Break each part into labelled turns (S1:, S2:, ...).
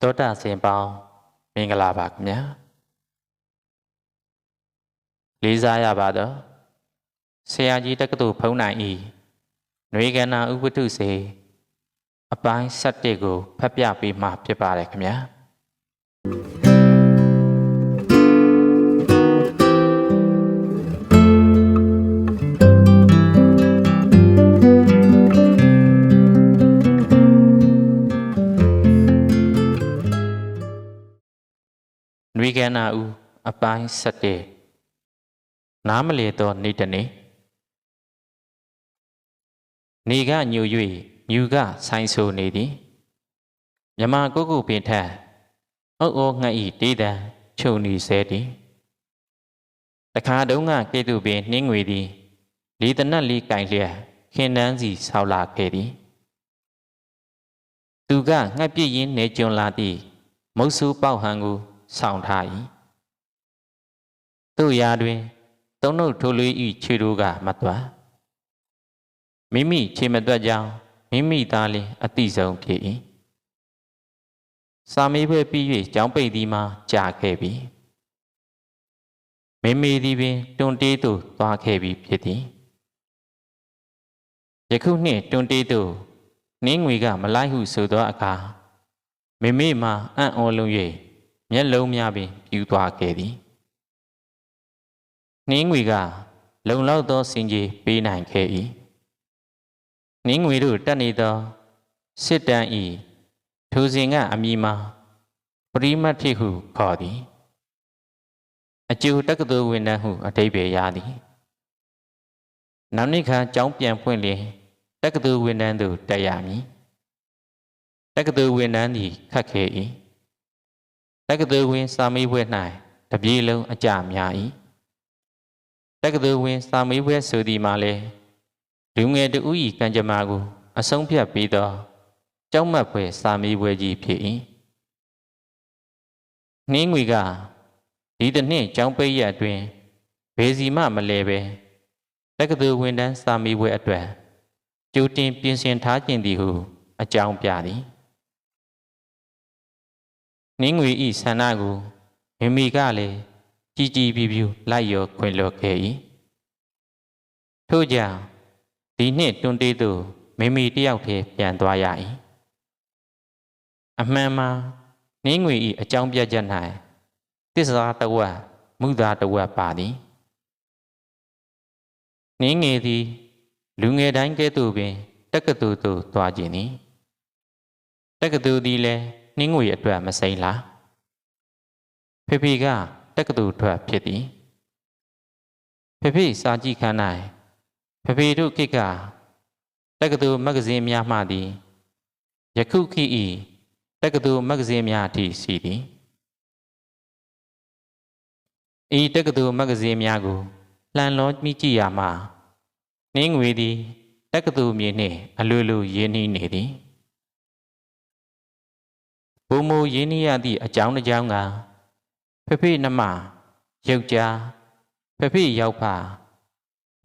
S1: တောတာစင်ပေါင်းမင်္ဂလာပါခင်ဗျာလေးစားရပါတော့ဆရာကြီးတက္ကသိုလ်ဖုံးနိုင်ဤຫນွေကန္နာဥပတုစေအပိုင်း7ကိုဖတ်ပြပေးမှာဖြစ်ပါတယ်ခင်ဗျာ နွေကန္နာဦးအပိုင်း7နားမလေသောနေ့တစ်နေ့နေကညို၍မြူကဆိုင်ဆိုနေသည်မြမကိုကုပင်ထက်အုပ်အောငှက်ဤတေးတံချုံနေဆဲသည်တခါတုန်းကကေတုပင်နှင်းငွေသည်လီတနတ်လေးကင်လျက်ခင်နှန်းစီဆောက်လာခဲ့သည်သူကငှက်ပြည့်ရင်းနေကြုံလာသည့်မုတ်ဆူပေါက်ဟန်ကို ဆောင်ထား၏တို့ရာတွင် သုံးနှုတ်ထိုးလေးဤခြေတို့ကမတွားမိမိခြေမတွက်ကြောင်းမိမိသားလင်အတိဆုံးဖြစ်၏စာမေးပွဲပြီး၍ကျောင်းပိတ်သည်မှာကြာခဲ့ပြီမိမိသည်ပင်တွန်တေးသို့သွားခဲ့ပြီဖြစ်သည်ယခုနှင့်တွန်တေးသို့နှင်းငွေကမလိုက်ဟုဆိုသောအခါမိမိမှာအံ့ဩလုံး၍ မျက်လုံးများပင်ပြူသွားခဲ့သည်နှင်းငွေကလုံလောက်သောစင်ကြီးပေးနိုင်ခဲ့၏နှင်းငွေတို့တက်နေသောစစ်တမ်းဤထိုစဉ်ကအမိမှာပရိမတ်ထိဟုခေါ်သည် အကျိုးတက္ကသိုလ်ဝန်ထမ်းဟုအတိပ္ပယ်ရသည်နောက်နှစ်ခါကျောင်းပြန်ဖွင့်လျင်တက္ကသိုလ်ဝန်ထမ်းသို့တက်ရမည်တက္ကသိုလ်ဝန်ထမ်းသည်ခတ်ခဲ့၏ တက္ကသိုလ်ဝင်စာမေးပွဲ၌တပြေလုံးအကြများ၏တက္ကသိုလ်ဝင်စာမေးပွဲဆိုသည်မှာလည်းလူငယ်တဦး၏ကံကြမ္မာကို အဆုံးဖြတ်ပြီးသောကြောက်မက်ဖွယ်စာမေးပွဲကြီးဖြစ်၏နှင်းငွေကဒီတစ်နှစ်ကျောင်းပိတ်ရက်အတွင်းဘယ်စီမှမလဲပဲတက္ကသိုလ်ဝင်တန်းစာမေးပွဲအတွက်ကြိုတင်ပြင်ဆင်ထားခြင်းသည်ဟု အကြောင်းပြသည် နင်းငွေဤဆန္ဒကိုမိမိကလည်းကြည်ကြည်ပြူပြူလိုက်ရောခွင်လော့ခဲ့၏ထို့ကြောင့်ဒီနှစ်တွန်းတေးသို့မိမိတယောက်တည်းပြန်သွားရ၏အမှန်မှာနင်းငွေဤအကြောင်းပြချက်၌တစ္ဆာတဝတ်မုသာတဝတ်ပါသည်နင်းငယ်သည်လူငယ်တိုင်းကဲ့သို့ပင် တက္ကသိုလ်သို့သွားခြင်းသည်တက္ကသိုလ်သည်လည်း နှင်းငွေအတွက်မစိမ့်လားဖေဖေကတက္ကသိုလ်ထွက်ဖြစ်သည်ဖေဖေစာကြည့်ခန်း၌ဖေဖေတို့ကိကတက္ကသိုလ်မဂ္ဂဇင်းများမှသည်ယခုခေတ်ဤတက္ကသိုလ်မဂ္ဂဇင်းများအထိရှိသည်ဤတက္ကသိုလ်မဂ္ဂဇင်းများကိုလှန်လောမိကြည့်ရမှာနှင်းငွေသည်တက္ကသိုလ်မြေနှင့်အလိုလိုရင်းနှီးနေသည် ဘုံမိုရင်းနှီးရသည့်အကြောင်းတစ်ကြောင်းကဖဖေနှမယောက်ျားဖဖေရောက်ဖ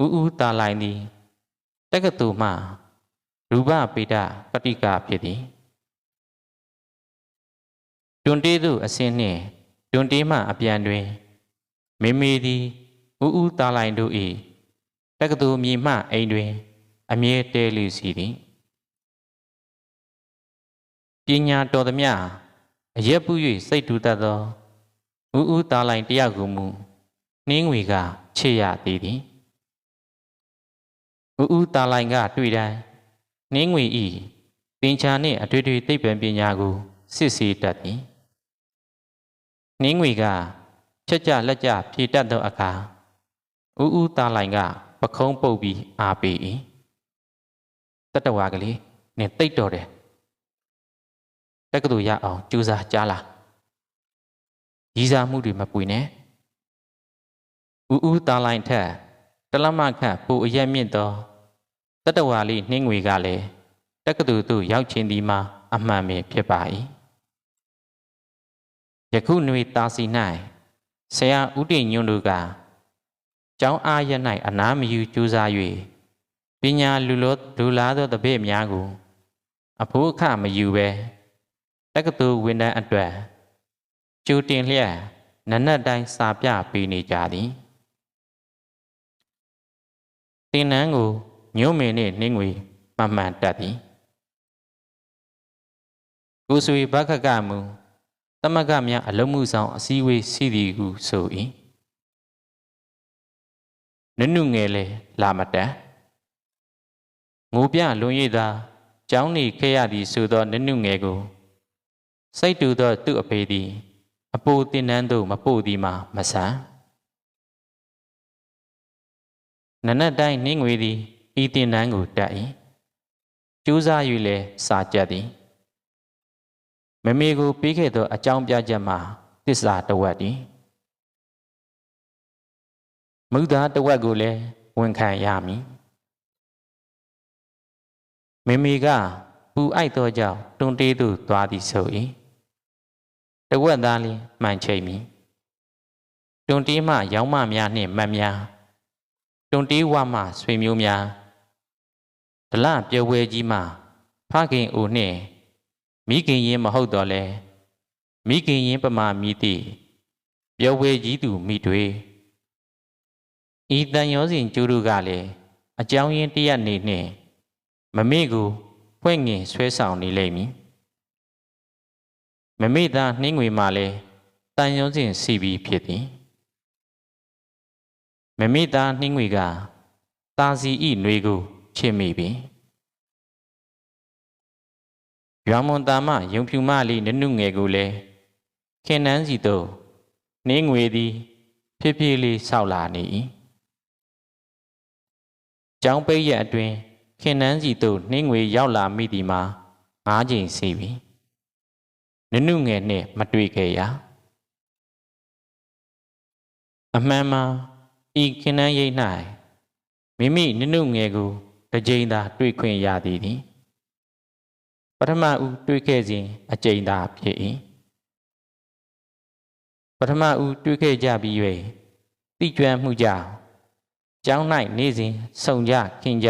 S1: ဥဥတာလိုက်သည်တက္ကသိုလ်မှရူပပေဒပတိကဖြစ်သည်တွန်တေးသို့အစင်းနှင့်တွန်တေးမှအပြန်တွင်မေမေသည်ဥဥတာလိုက်တို့၏တက္ကသိုလ်မြေမှအိမ်တွင် အမြဲတဲလူစီသည် ပညာတော်သမျှအရက်ပူ၍စိတ်တူတတ်သောဥဥသားလိုက်တယောက်ကိုမူနှင်းငွေကချေရသေးသည်ဥဥသားလိုက်ကတွေ့တိုင်းနှင်းငွေဤသင်္ချာနှင့်အတွေ့အတွေ့သိပ္ပံပညာကိုစစ်ဆေးတတ်သည်နှင်းငွေကချက်ကြလက်ကြဖြေတတ်သောအခါဥဥသားလိုက်ကပခုံးပုတ်ပြီးအားပေး၏တတဝါကလေးနင်တိတ်တော်တယ် တက္ကသိုလ်ရအောင်ကြိုးစားကြားလားရည်စားမှုတွေမပွေနဲ့ဥဥတာလိုင်းထက်တလမခန့်ပူအရက်မြင့်သောတတဝါလေးနှင်းငွေကလည်းတက္ကသိုလ်သို့ရောက်ချင်းဒီမှာအမှန်ပင်ဖြစ်ပါ၏ယခုຫນွေတာစီ၌ဆရာဥတည်ညွန့်တို့ကကျောင်းအားရ၌အနာမယူကြိုးစား၍ပညာလူလောလူလားသောတပည့်များကို အဖို့အခမယူပဲ တက္ကသိုလ်ဝန်ထမ်းအတွက်ကျူတင်လျက်နနက်တိုင်းစာပြပေးနေကြသည်တင်နန်းကိုညုံးမင်းနှင့်နှင်းငွေမှန်မှန်တက်သည်ကိုဆွေဘခကမူတမကများအလုံးမှုဆောင်အစည်းအဝေးစီသည်ဟုဆို၏နုနုငယ်လေလာမတန်ငိုပြလွန်ရည်သာကျောင်းနေခဲ့ရသည်ဆိုသောနုနုငယ်ကို စိတ်တူသောသူ့အဖေသည် အပိုတင်နှန်းသို့မပို့သည်မှာမဆန်းနနက်တိုင်းနှင်းငွေသည်ဤတင်နှန်းကိုတက်၏ကျူးစား၍လည်းစာကြက်သည်မမေကိုပေးခဲ့သောအကြောင်းပြချက်မှာသစ္စာတဝက်သည်မုဒ္ဒတဝက်ကိုလည်းဝန်ခံရမည်မမေကပူအိုက်သောကြောင့်တွန်တေးသို့သွားသည်ဆို၏ တဝက်သားလင်းမှန်ချိတ်မည်တွန်တေးမှရောင်းမများနှင့်မတ်များတွန်တေးဝမှဆွေမျိုးများဒလပြောဝဲကြီးမှဖခင်အိုနှင့်မိခင်ရင်မဟုတ်တော့လဲမိခင်ရင်ပမာမိတိပြောဝဲကြီးသူမိတွေဤတန်ရောစဉ်ကျူးတို့ကလည်းအကြောင်းရင်းတရက်နေနှင့်မမေ့ကိုဖွဲ့ငင်ဆွဲဆောင်နေလိမ့်မည် မမေ့သားနှင်းငွေမှလည်းတန်ရောစဉ်စီပြီးဖြစ်သည်မမေ့သားနှင်းငွေကတာစီဤຫນွေကိုချစ်မိပြီရွာမွန်တာမယုံဖြူမလေးနနုငယ်ကိုလည်းခင်နန်းစီတို့နှင်းငွေသည်ဖြည်းဖြည်းလေးဆောက်လာနေ၏ကျောင်းပိတ်ရအတွင်ခင်နန်းစီတို့နှင်းငွေရောက်လာမိသည်မှာငားချိန်စီပြီ နနုငယ်နှင့်မတွေ့ခဲ့ရအမှန်မှာဤခင်နန်းရိပ်၌မိမိနနုငယ်ကိုတစ်ကြိမ်သာ တွေ့ခွင့်ရသည်သည်ပထမဦးတွေ့ခဲ့စဉ်အကြိမ်သာဖြစ်၏ပထမဦးတွေ့ခဲ့ကြပြီး၍တိကျွမ်းမှုကြောင့်ကျောင်း၌နေစဉ်ဆုံကြခင်ကြ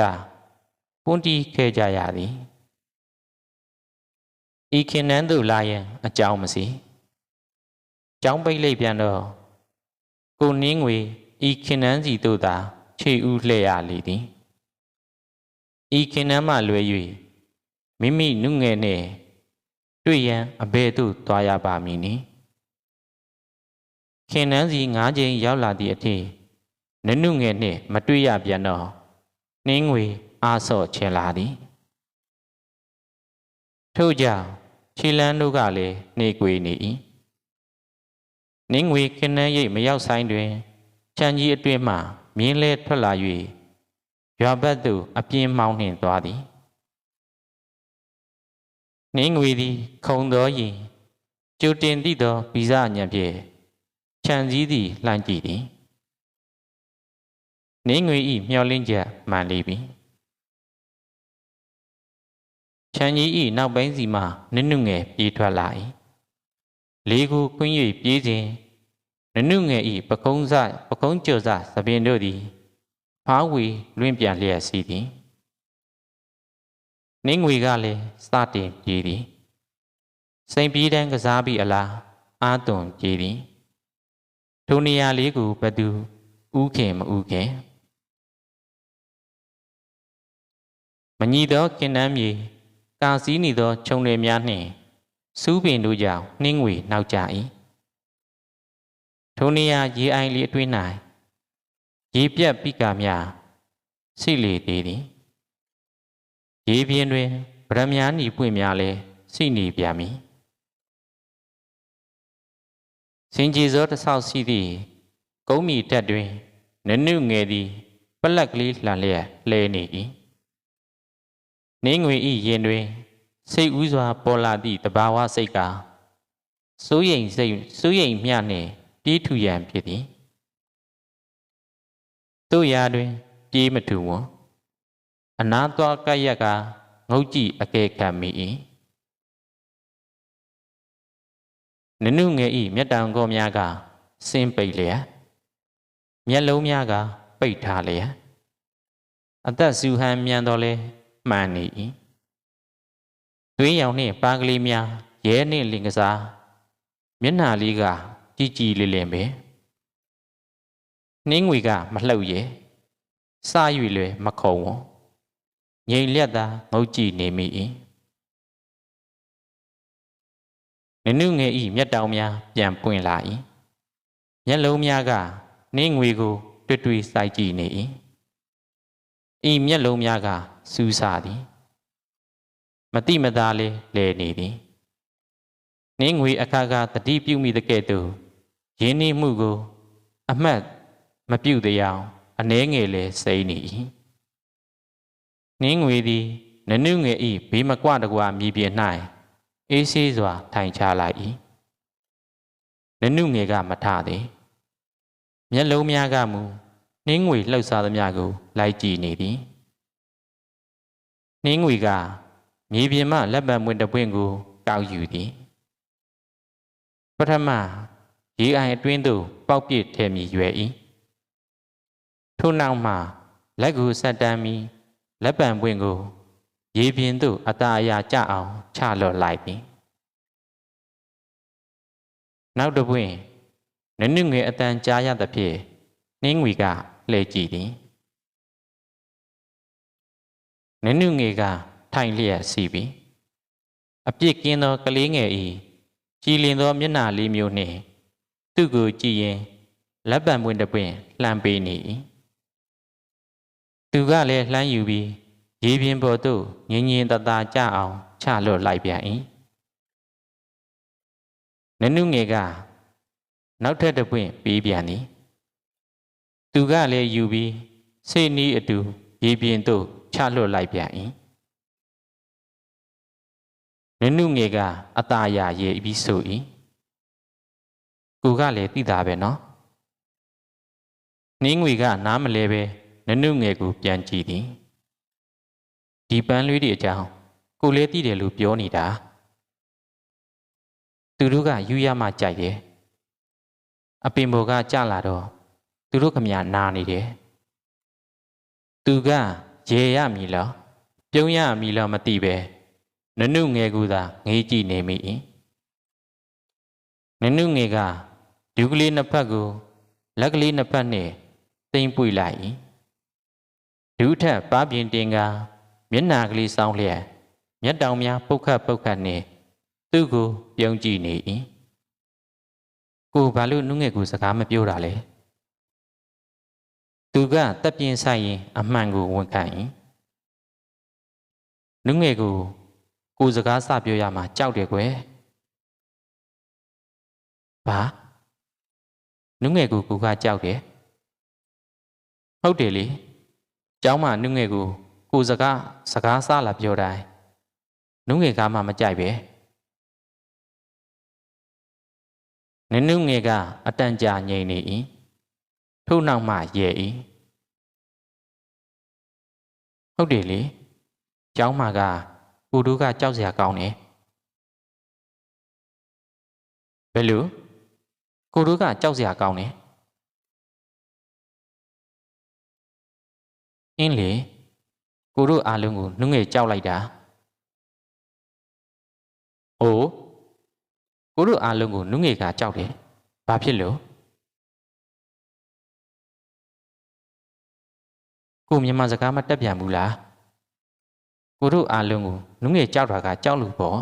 S1: ပွန်းတီးခဲ့ကြရသည် ဤခင်နန်းသို့လာရန်အကြောင်းမစီကျောင်းပိတ်လိုက်ပြန်တော့ကိုနင်းငွေဤခင်နန်းစီသို့သာ ခြေဦးလှည့်ရလေသည်ဤခင်နန်းမှလွယ်၍မိမိနုငယ်နှင့်တွေ့ရန်အဘယ်သို့သွားရပါမည်နည်းခင်နန်းစီ၅ချိန်ရောက်လာသည့်အထိနနုငယ်နှင့်မတွေ့ရပြန်တော့နှင်းငွေအားဆော့ချင်လာသည်ထို့ကြောင့် ခြေလန်းတို့ကလည်းနေကွေနေ၏နှင်းငွေခင်းနှဲရိပ်မရောက်ဆိုင်တွင်ချန်ကြီးအတွင်းမှမြင်းလဲထွက်လာ၍ရွာဘက်သို့အပြင်းမောင်းနှင်သွားသည်နှင်းငွေသည် ခုံသောရင်ကျူတင်သည့်သောဗီဇညံဖြင့်ခြံစည်းသည်လှမ်းကြည့်သည်နှင်းငွေဤမျောလင်းချက်မှန်လေပြီ ခြံကြီးဤနောက်ပိုင်းစီမှနုနုငယ်ပြေးထွက်လာ၏လေးခုကွင်း၍ပြေးစဉ်နနုငယ်ဤပကုံးစပကုံးကျော်စသပင်တို့သည်ဖားဝီလွင့်ပြန်လျက်စီသည်နှင်းငွေကလည်းစတင်ပြေးသည်စိန်ပြေးတန်းကစားပြီးအလားအာသွန်ပြေးသည်ထိုနေရာလေးကိုဘသူဥခင်မဥခင်မညီသောကင်နန်းမြေ ကာစည်းနေသောခြုံတွေများနှင့်စူးပင်တို့ကြောင့်နှင်းငွေနောက်ကြ၏ထိုနေရာရေအိုင်လေးအတွင်း၌ရေပြက်ပိကာများစိလေသေးသည်ရေပြင်းတွင်ဗရမ ्या နီပွင့်များလည်းစိနေပြန်မည်စင်ကြီးစောတဆောက်ရှိသည့်ကုန်းမီတက်တွင်နနုငယ်သည်ပလက်ကလေးလှန်လျက်လဲနေ၏ နင်းငွေဤရင်တွင်စိတ်ဥစွာပေါ်လာသည့်တဘာဝစိတ်ကစိုးရိမ်စိတ်စိုးရိမ်မျှနှင့်ပြေးထူရန်ဖြစ်သည်တို့ရာတွင် ပြေးမထူဝွန်အနာသွားကရက်ကငုတ်ကြည့်အကဲခံမိ၏နနုငယ်ဤမျက်တံကောများကစင်းပိတ်လျက်မျက်လုံးများကပိတ်ထားလျက်အသက်ဆူဟန်မြန်တော်လဲ မှန်နေ၏သွေးရောင်နှင့်ပါကလေးများရဲနှင့်လင်ကစားမျက်နှာလေးကကြည်ကြည်လင်လင်ပဲနှင်းငွေကမလှုပ်ရဲ့စ၍လွယ်မခုံဝငြိမ်လက်သာငုတ်ကြည့်နေမိ၏နနုငယ်ဤမျက်တောင်များပြန်ပွင့်လာ၏မျက်လုံးများကနှင်းငွေကို တွေ့တွေ့စိုက်ကြည့်နေ၏ ဤမျက်လုံးများကစူးစာသည်မတိမသားလေးလဲနေသည်နှင်းငွေအခါကတတိပြုမိတဲ့ကဲ့သို့ရင်းနှီးမှုကို အမှတ်မပြုတ်တရားအနှဲငယ်လဲစိမ့်နေ၏နှင်းငွေသည်နနုငယ်ဤဘေးမကွတကွာမြည်ပြ၌အေးဆေးစွာ ထိုင်ချလိုက်၏နနုငယ်ကမထသည်မျက်လုံးများကမူ နှင်းငွေလှုပ်ရှားသမျှကို လိုက်ကြည့်နေသည်နှင်းငွေကမြေပြင်မှလက်ပံမွင်တပွင့်ကိုကောက်ယူသည်ပထမရေအိုင်အတွင်းသို့ပေါက်ပစ်ထဲမြည်ရွယ်၏ထို့နောက်မှလက်ကိုဆက်တမ်းပြီးလက်ပံပွင့်ကို ရေပြင်သို့အသာအရာကျအောင်ချလော့လိုက်သည်နောက်တစ်ပွင့်နနုငယ်အတန်ကြားရသဖြင့်နှင်းငွေက လှည့်ကြည့်သည်နနုငယ်ကထိုင်လျက်စီပြီအပြစ်ကင်းသောကလေးငယ်ဤကြည်လင်သောမျက်နှာလေးမျိုးနှင့်သူ့ကိုကြည့်ရင်လက်ပံပွင့်တပွင့်လှမ်းပေးနေ၏သူကလည်းလှမ်းယူပြီးရေပြင်ပေါ်သို့ငင်းငင်းတသာကြအောင်ချလွတ်လိုက်ပြန်၏နနုငယ်ကနောက်ထပ်တပွင့်ပေးပြန်သည် သူကလည်းယူပြီးစိတ်နီးအတူရေပြင်သို့ချလွတ်လိုက်ပြန်၏နနုငယ်ကအตาရရေပြီးဆို၏ကိုကလည်းသိတာပဲနော်နှင်းငွေကနားမလဲပဲနနုငယ်ကိုပြန်ကြည့်သည်ဒီပန်းလေးတွေအကြောင်းကိုလည်းသိတယ်လို့ပြောနေတာသူတို့ကယူရမှကြိုက်တယ်အပင်ဘော်ကကြလာတော့ သူတို့ခမနာနေတယ်သူကရေရမည်လားပြုံးရမည်လားမသိပဲနနုငယ်ကူသာငေးကြည့်နေမိ၏နနုငယ်ကဒုကလေးနှစ်ဖက်ကိုလက်ကလေးနှစ်ဖက်နှင့်တိမ်ပွေလိုက်၏ဒုထက်ပါပြင်းတင်ကမျက်နာကလေးစောင်းလျက်မျက်တောင်များပုတ်ခတ်ပုတ်ခတ်နှင့်သူ့ကိုပြုံးကြည့်နေ၏ကိုဘာလို့နုငယ်ကိုစကားမပြောတာလဲ သူကတက်ပြင်းဆိုင်ရင်အမှန်ကိုဝန်ခံ၏နုငယ်ကိုကိုစကားစပြောရမှာကြောက်တယ်ကွယ်ဘာနုငယ်ကိုကိုကကြောက်တယ်ဟုတ်တယ်လေကျောင်းမှာနုငယ်ကိုကိုစကားစကားစလာပြောတိုင်းနုငယ်ကမှမကြိုက်ပဲနနုငယ်ကအတန်ကြာငြိမ်နေ၏ ထို့နောက်မှရဲ့၏ဟုတ်တယ်လေကျောင်းမှာကကိုတို့ကကြောက်စရာကောင်းတယ်ဘယ်လိုကိုတို့ကကြောက်စရာကောင်းတယ်အင်းလေကိုတို့အားလုံးကိုနှုငယ်ကြောက်လိုက်တာအိုးကိုတို့အားလုံးကိုနှုငယ်ကကြောက်တယ်ဘာဖြစ်လို့ ကိုမြန်မာစကားမတက်ပြန်ဘူးလားကိုတို့အားလုံးကိုနှုငယ်ကြောက်တာကကြောက်လို့ပေါ့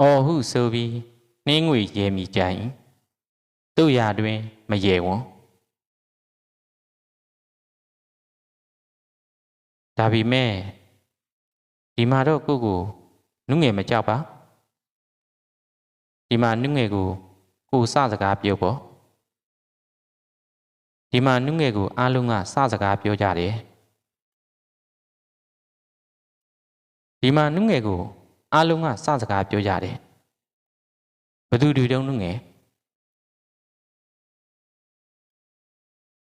S1: အော်ဟုဆိုပြီးနှင်းငွေရဲမိကြ၏သူ့ရာတွင်မရေဝံဒါပေမဲ့ဒီမှာတော့ကိုကိုနုငယ်မကြောက်ပါဒီမှာနုငယ်ကိုကိုစစကားပြောပေါ့ ဒီမှာနုငယ်ကိုအားလုံးကစစကားပြောကြတယ်ဒီမှာနုငယ်ကိုအားလုံးကစစကားပြောကြတယ်ဘသူတူတုံးနုငယ်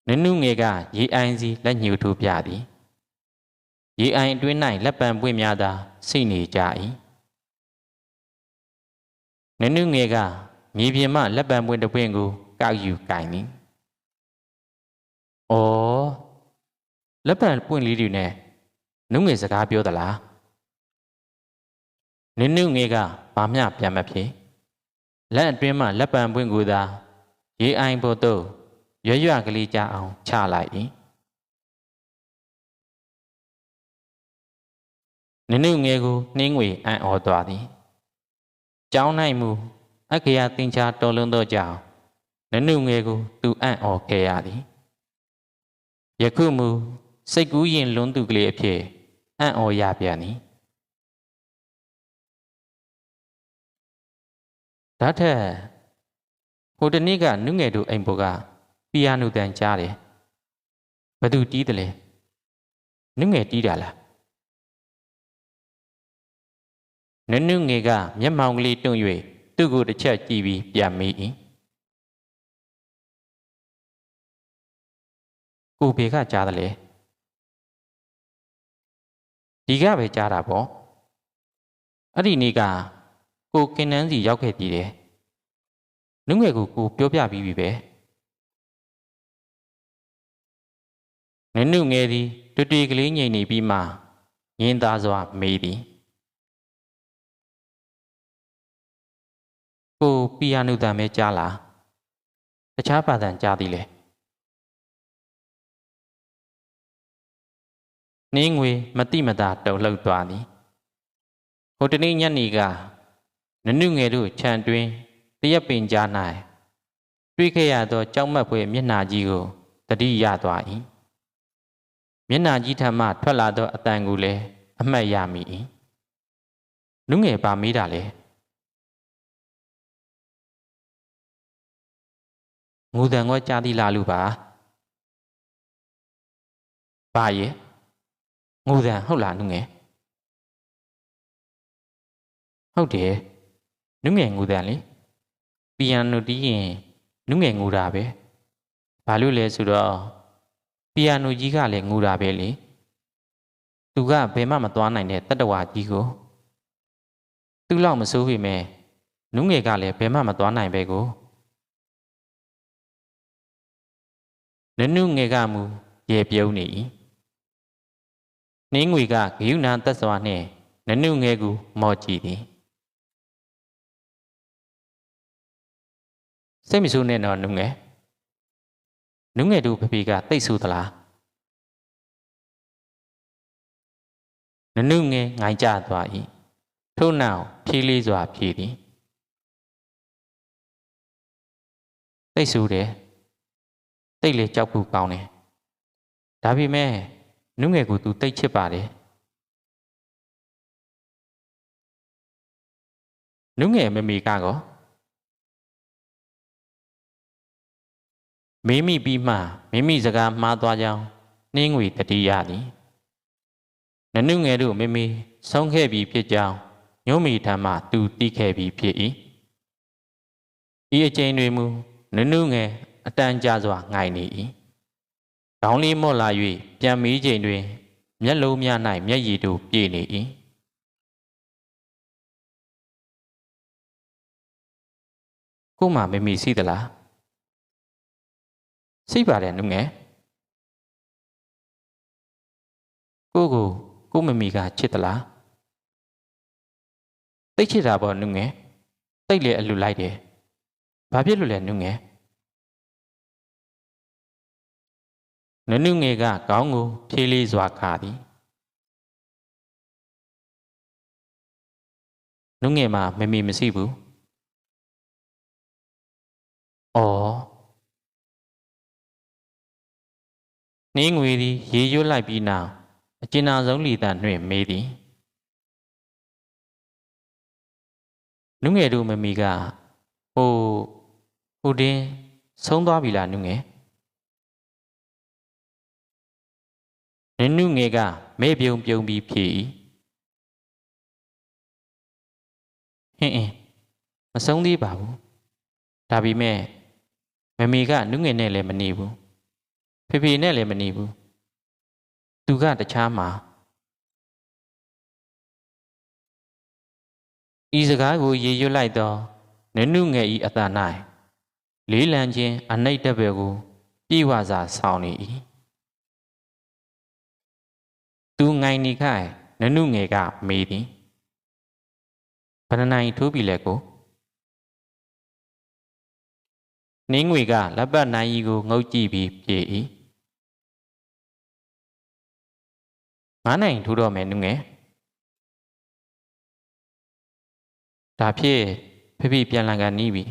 S1: နနုငယ်ကရေအိုင်စီလက်ညှိုးထိုးပြသည်ရေအိုင်အတွင်း၌လက်ပံပွင့်များသာစိတ်နေကြ၏နနုငယ်ကမြေပြင်မှလက်ပံပွင့်တစ်ပွင့်ကိုကောက်ယူကင်သည်။ အော်လက်ပံပွင့်လေးတွေနဲ့နုငယ်စကားပြောသလားနင်းနုငယ်ကဘာမျှပြန်မဖြစ်လက်အတွင်းမှလက်ပံပွင့်ကိုသာရေအိုင်ဖို့တော့ရွရွကလေးကြအောင်ချလိုက်၏နင်းနုငယ်ကိုနှင်းငွေအံ့ဩသွားသည်ကြောင်းနိုင်မူအခေယတင်ချာတော်လုံးသောကြောင့်နင်းနုငယ်ကိုသူအံ့ဩခဲ့ရသည် ယခုမူစိတ်ကူးရင်လွန်းသူကလေးအဖြစ်အံ့ဩရပြန်သည်ဒါထက်ဟိုတနေ့ကနုငယ်တို့အိမ်ပေါ်ကပီယာနိုတန်ကြားတယ်ဘသူတီးတယ်လဲနုငယ်တီးတာလားနနုငယ်ကမျက်မှောင်ကလေးတွန့်၍သူ့ကိုတစ်ချက်ကြည့်ပြီးပြန်မိ၏ ကိုဘေကကြားတယ်လေဒီကပဲကြားတာပေါ့အဲ့ဒီနေ့ကကိုကင်နန်းစီရောက်ခဲ့တည်တယ်နုငယ်ကိုကိုပြောပြပြီးပြီပဲနနုငယ်သည်တွေ့တွေ့ကလေးငိမ့်နေပြီးမှငင်းသားစွာမေးသည်ကိုပီယာနိုတန်ပဲကြားလားတခြားပါတန်ကြားသည်လေ နင်းငွေမတိမတာတုံလှုပ်သွားသည်ဟိုတနေ့ညနေကနနုငယ်တို့ခြံတွင်တရက်ပင်ကြား၌တွေ့ခဲ့ရသောကြောက်မက်ဖွယ်မျက်နှာကြီးကိုတတိရသွား၏မျက်နှာကြီးထံမှထွက်လာသောအတန်ကိုလည်းအမှတ်ရမိ၏နုငယ်ပါမေးတာလေငူတန်ကောကြားသီလာလူပါပါရဲ့ ငူတန်ဟုတ်လားနုငယ်ဟုတ်တယ်နုငယ်ငူတန်လေပီယန်နိုတီးရင်နုငယ်ငူတာပဲဘာလို့လဲဆိုတော့ပီယန်နိုကြီးကလည်းငူတာပဲလေသူကဘယ်မှမသွားနိုင်တဲ့တတ္တဝါကြီးကိုသူ့လောက်မစိုးပေမဲ့နုငယ်ကလည်းဘယ်မှမသွားနိုင်ပဲကိုနနုငယ်ကမူရေပြုံးနေ၏ နှင်းငွေကဂယုဏသက်စွာနှင့်နနုငယ်ကိုမော့ကြည့်သည်စိတ်မဆိုးနဲ့တော့နုငယ်နုငယ်တို့ဖဖေကတိတ်ဆူသလားနနုငယ်ငိုင်းကြသွား၏ထို့နောက်ဖြီးလေးစွာဖြီးသည်တိတ်ဆူတယ်တိတ်လေကြောက်ဖို့ကောင်းတယ်ဒါပေမဲ့ နုငယ်ကို तू တိတ်ချစ်ပါတယ်နုငယ်မမေကကောမေးမိပြီးမှမိမိစကားမှားသွားကြောင်းနှင်းငွေတတိယသည်နနုငယ်တို့မိမိဆုံးခဲ့ပြီးဖြစ်ကြောင်းညုံမီထံမှသူတီးခဲ့ပြီးဖြစ်၏ဤအကျဉ်တွေမူနနုငယ်အတန်ကြာစွာငိုင်နေ၏ ဒေါင်းလေးမော့လာ၍ပြန်မီးချိန်တွင် မျက်လုံးများ၌မျက်ရည်တို့ပြည့်နေ၏ကိုမမမီစီးသလားစိတ်ပါတယ်နုငယ်ကိုကိုကိုမမီကချစ်သလားသိချစ်တာပေါ့နုငယ်သိလေအလူလိုက်တယ်ဘာဖြစ်လို့လဲနုငယ် နနုငယ်ကကောင်းကိုဖြေးလေးစွာခါသည်နုငယ်မှာမမီမရှိဘူး။အော်နှင်းငွေသည်ရေရွတ်လိုက်ပြီးနောက်အကျဉ်းနာဆုံးလီတန်နှင့်မေးသည်နုငယ်တို့မမီကဟိုဟိုတင်းဆုံးသွားပြီလားနုငယ် နနုငယ်ကမဲပြုံပြုံပြီးဖြေ၏ဟင်းအင်းမဆုံးသေးပါဘူးဒါပေမဲ့မမေကနုငယ်နဲ့လည်းမနေဘူးဖေဖေနဲ့လည်းမနေဘူးသူကတခြားမှာဤစကားကိုရေရွတ်လိုက်တော့နနုငယ်ဤအသာ၌လေးလံခြင်းအနှိတ်တပည့်ကိုပြေဝစာဆောင်နေ၏ သူငိုင်နေခိုင်နနုငယ်ကမေးသည်ယ်နှနိုင်ထိုးပြီလဲကိုနင်းငွေကလက်ပတ်နိုင်ကြီးကိုငုတ်ကြည့်ပြီးပြေ၏ငါးနိုင်ထိုးတော့မယ်နုငယ်ဒါဖြစ်ဖိဖိပြန်လာကန်နီးပြီ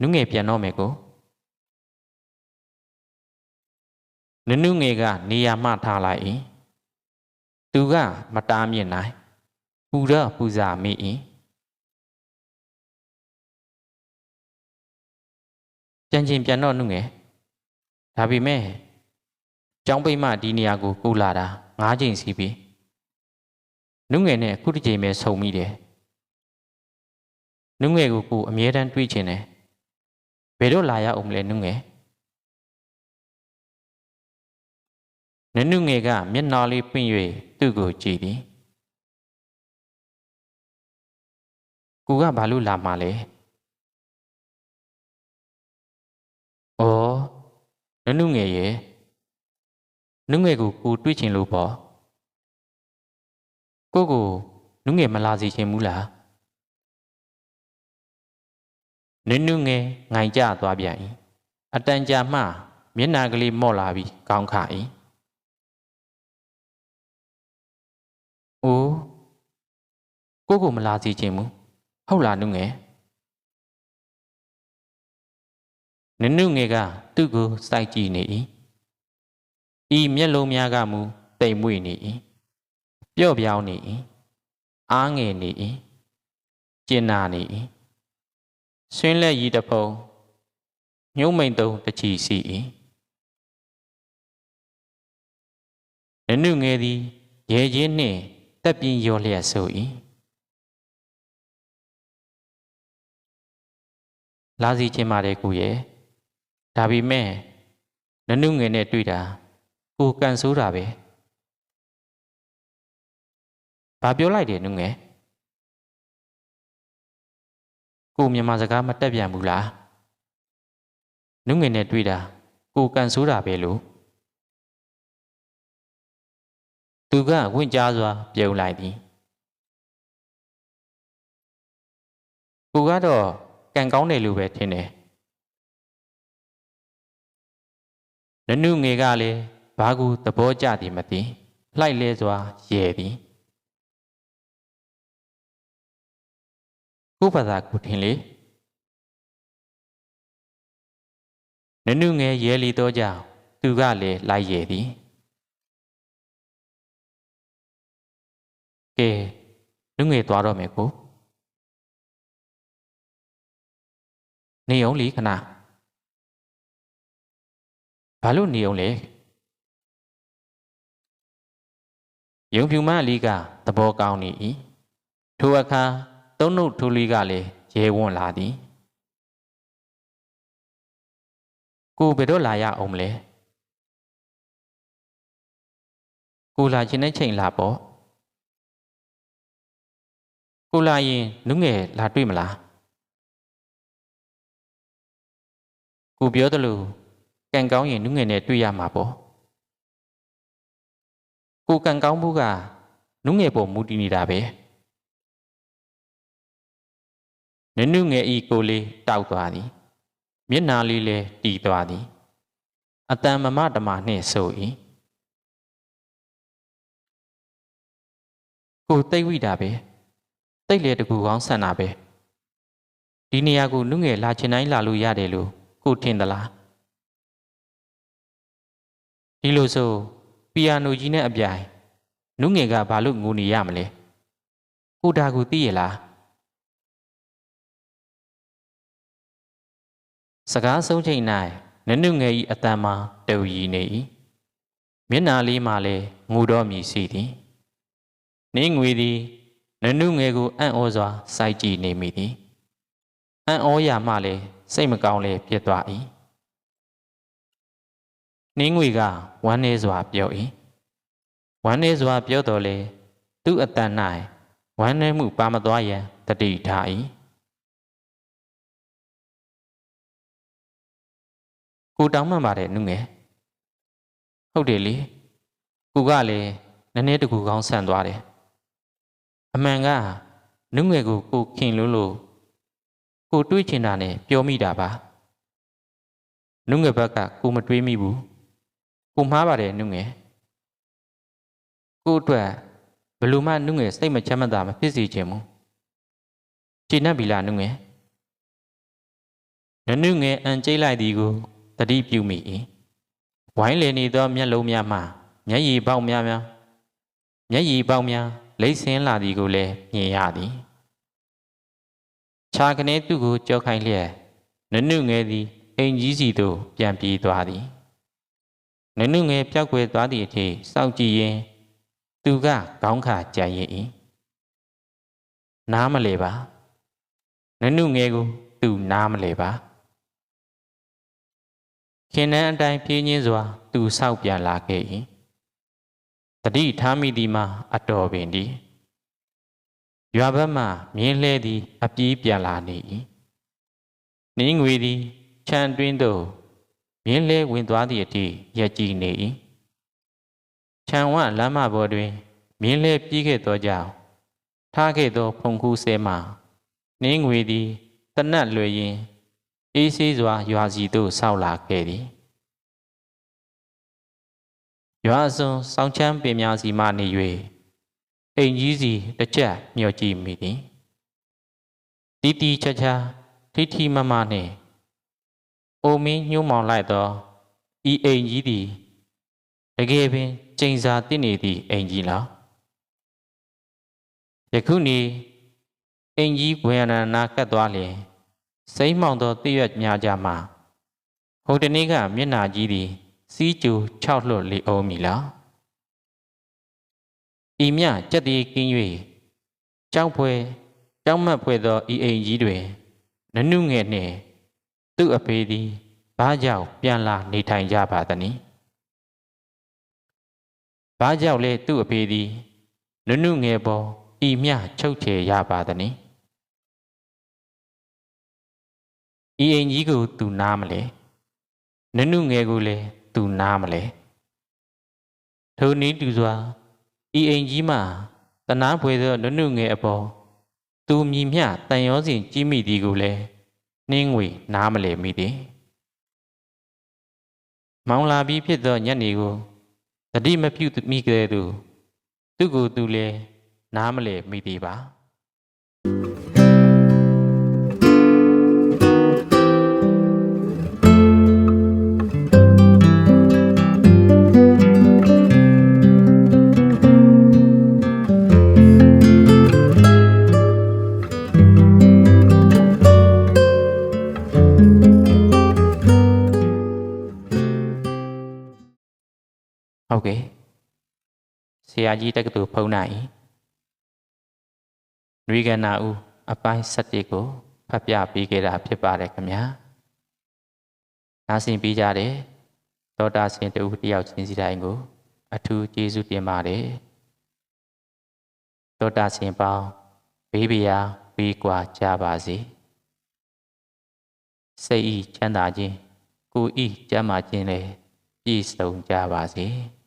S1: နုငယ်ပြန်တော့မယ်ကိုနုနုငယ်ကနေရာမှထားလိုက်၏ သူကမတားမြင့်နိုင်ပူတော့ပူစာမိ၏ပြန်ချင်းပြန်တော့နုငယ်ဒါပေမဲ့ကျောင်းပိတ်မှဒီနေရာကိုကူလာတာ၅ချိန်စီပြီနုငယ်နဲ့အခုတစ်ချိန်ပဲဆုံမိတယ်နုငယ်ကိုကိုအမြဲတမ်းတွေးချင်တယ်ဘယ်တော့လာရအောင်မလဲနုငယ် နနုငယ်ကမျက်နှာလေးပွင့်၍သူ့ကိုကြည့်သည်ကိုကဘာလို့လာမှလဲ။အော်နနုငယ်ရဲ့နုငယ်ကိုကိုတွေးချင်လို့ပေါ့။ကိုကိုနုငယ်မလာစီချင်ဘူးလား။နနုငယ်ငိုင်ကြသွားပြန်၏။အတန်ကြာမှမျက်နာကလေးမော့လာပြီးကောင်းခါ၏။ အိုးကိုကိုမလာစီချင်ဘူး။ဟုတ်လားနုငယ်။နနုငယ်ကသူ့ကိုစိုက်ကြည့်နေ၏ဤမျက်လုံးများကမူတိမ်မွေ့နေ၏ပြော့ပြောင်းနေ၏အားငယ်နေ၏ကျင်နာနေ၏ဆွင်းလက်ရည်တဖုံညုံမိန်တုံတချီစီ၏နနုငယ်သည်ရဲချင်းနှင့် တက်ပြင်းရောလျက်ဆို၏လာစီချင်းပါတယ်ကိုရဲ့ဒါပေမဲ့နနုငယ်နဲ့တွေ့တာကိုကန်ဆိုးတာပဲဘာပြောလိုက်တယ်နုငယ်ကိုမြန်မာစကားမတက်ပြန်ဘူးလားနုငယ်နဲ့တွေ့တာကိုကန်ဆိုးတာပဲလို့ သူကဝင့်ကြားစွာ ပြုံးလိုက်သည်ကိုကတော့ကံကောင်းတယ်လို့ပဲထင်တယ်နနုငယ်ကလည်းဘာကူသဘောကျသည်မသိလှိုက်လဲစွာရဲသည်ကိုဘာသာကိုထင်လေနနုငယ်ရဲလီတော့ကြောင့်သူကလည်းလိုက်ရဲသည် ကဲနုငယ်သွားတော့မယ်ကိုနေအောင်လीခဏဘာလို့နေအောင်လဲယုံဖြူမအလီကသဘောကောင်းနေ၏ထိုအခါသုံးနှုတ်ထူလီကလည်းရဲဝံ့လာသည်ကိုဘယ်တော့လာရအောင်မလဲကိုလာခြင်းတဲ့ချိန်လာပေါ့ ကိုလာရင်နုငယ်လာတွေ့မလားကိုပြောသလိုကံကောင်းရင်နုငယ်နဲ့တွေ့ရမှာပေါ့ကိုကံကောင်းမှုကနုငယ်ပေါ်မူတည်နေတာပဲနနုငယ်ဤကိုလေးတောက်သွားသည်မျက်နာလေးလည်းတီသွားသည်အတန်မမတမနှင့်ဆို၏ကိုတိတ်ဝိတာပဲ တိတ်လေတကူကောင်းဆန်တာပဲဒီနေရာကိုနုငယ်လာချင်တိုင်းလာလို့ရတယ်လို့ကိုထင်သလားဒီလိုဆိုပီယာနိုကြီးနဲ့အပြိုင်နုငယ်ကဘာလို့ငိုနေရမလဲကိုဒါကူသိရလားစကားဆုံးချိန်၌နနုငယ်၏အတန်မှာတူရည်နေ၏မျက်နာလေးမှလည်းငိုတော့မြည်စီသည်နင်းငွေသည် နနုငယ်ကိုအံ့ဩစွာစိုက်ကြည့်နေမိသည်အံ့ဩရာမှလည်းစိတ်မကောင်းလည်းဖြစ်သွား၏နှင်းငွေကဝမ်းနေစွာပြော၏ဝမ်းနေစွာပြောတော်လေသူ့အတန်၌ဝမ်းနေမှုပါမသွားရန်တတိထား၏ကိုတောင်းမှန်ပါတယ်နုငယ်ဟုတ်တယ်လေကိုကလည်းနည်းနည်းတကူကောင်းဆန်သွားတယ် အမှန်ကနုငယ်ကိုကိုခင်လို့လို့ကိုတွေးချင်တာနဲ့ပြောမိတာပါနုငယ်ဘက်ကကိုမတွေးမိဘူးကိုမှားပါတယ်နုငယ်ကိုအတွက်ဘယ်လို့မှနုငယ်စိတ်မချမ်းမသာမဖြစ်စေချင်ဘူးကျေနပ်ပြီလားနုငယ်နနုငယ်အန်ကျိတ်လိုက်သည်ကိုတတိပြုမိ၏ဝိုင်းလေနေသောမျက်လုံးများမှမျက်ရည်ပေါက်များများမျက်ရည်ပေါက်များ လိမ့်ဆင်းလာသည်ကိုလည်းမြင်ရသည်ခြာကနေသူ့ကိုကြောက်ခိုင်းလျက်နနုငယ်သည်အိမ်ကြီးစီသို့ပြန်ပြေးသွားသည်နနုငယ်ပြောက်ွယ်သွားသည့်အထိစောင့်ကြည့်ရင်းသူကခေါင်းခါကြံရ၏နားမလဲပါနနုငယ်ကို သူနားမလဲပါခင်နှန်းအတိုင်းဖြင်းချင်းစွာ သူဆောက်ပြန်လာခဲ့၏ တတိထားမိသည်မှာအတော်ပင်သည်ရွာဘက်မှမြင်းလှဲသည် အပြေးပြန်လာနေ၏နင်းငွေသည်ခြံတွင်းသို့မြင်းလှဲဝင်သွားသည့်အထိရက်ကြည့်နေ၏ခြံဝလမ်းမပေါ်တွင် မြင်းလှဲပြေးခဲ့သောကြောင့်ထားခဲ့သော ဖုန်ကူးဆဲမှနင်းငွေသည်တနတ်လွယ်ရင်အေးဆေးစွာရွာစီသို့ဆောက်လာခဲ့သည် ရွာစွန်စောင်းချမ်းပင်များစီမှနေ၍အိမ်ကြီးစီတစ်ချက်မျှော်ကြည့်မိသည်တီတီချာချာထိထိမမနှင့်အိုမင်းညှိုးမောင်လိုက်သောဤအိမ်ကြီးသည်တကယ်ပင်ကျိန်စာတည်နေသည့်အိမ်ကြီးလားယခုနေအိမ်ကြီးဝေယနာနာကတ်သွားလျင်စိမ့်မောင်သောတည့်ရွက်များကြမှာဟိုတနေ့ကမျက်နာကြီးသည် စီးကြို6လွတ်လေအောင်မီလားဤမြကြက်တီကင်း၍ကြောက်ဖွဲကြောက်မက်ဖွဲသောဤအိမ်ကြီးတွင်နနုငယ်နှင့်သူ့အဖေသည်ဘာကြောင့်ပြန်လာနေထိုင်ကြပါသနည်းဘာကြောင့်လဲသူ့အဖေသည်နနုငယ်ပေါ်ဤမြချုပ်ချယ်ရပါသနည်းဤအိမ်ကြီးကိုသူနားမလဲနနုငယ်ကိုလည်း သူနားမလဲထိုနည်းတူစွာဤအိမ်ကြီးမှာတနာဖွယ်သောနနုငယ်အပေါ်သူမြည်မျှတန်ရောစဉ်ကြီးမိသည်ကိုလည်းနှင်းငွေနားမလဲမိသည်မောင်လာပြီးဖြစ်သောညနေကိုတတိမပြုမိကလေးသူသူကိုသူလည်းနားမလဲမိသည်ပါ ဆရာကြီးတက္ကသိုလ်ဖုံးနိုင်နွေကနာဦးအပိုင်း7ကိုဖတ်ပြပေးခဲ့တာဖြစ်ပါတယ်ခင်ဗျာနားဆင်ပေးကြတယ်သောတာဆင်တူတယောက်ချင်းစီတိုင်းကို အထူးကျေးဇူးတင်ပါတယ်သောတာဆင်ပေါင်းဘေးဘရာဘေးကွာကြပါစေစိတ်ဤချမ်းသာခြင်းကိုယ်ဤကျမ်းမာခြင်းလည်းပြည့်စုံကြပါစေ။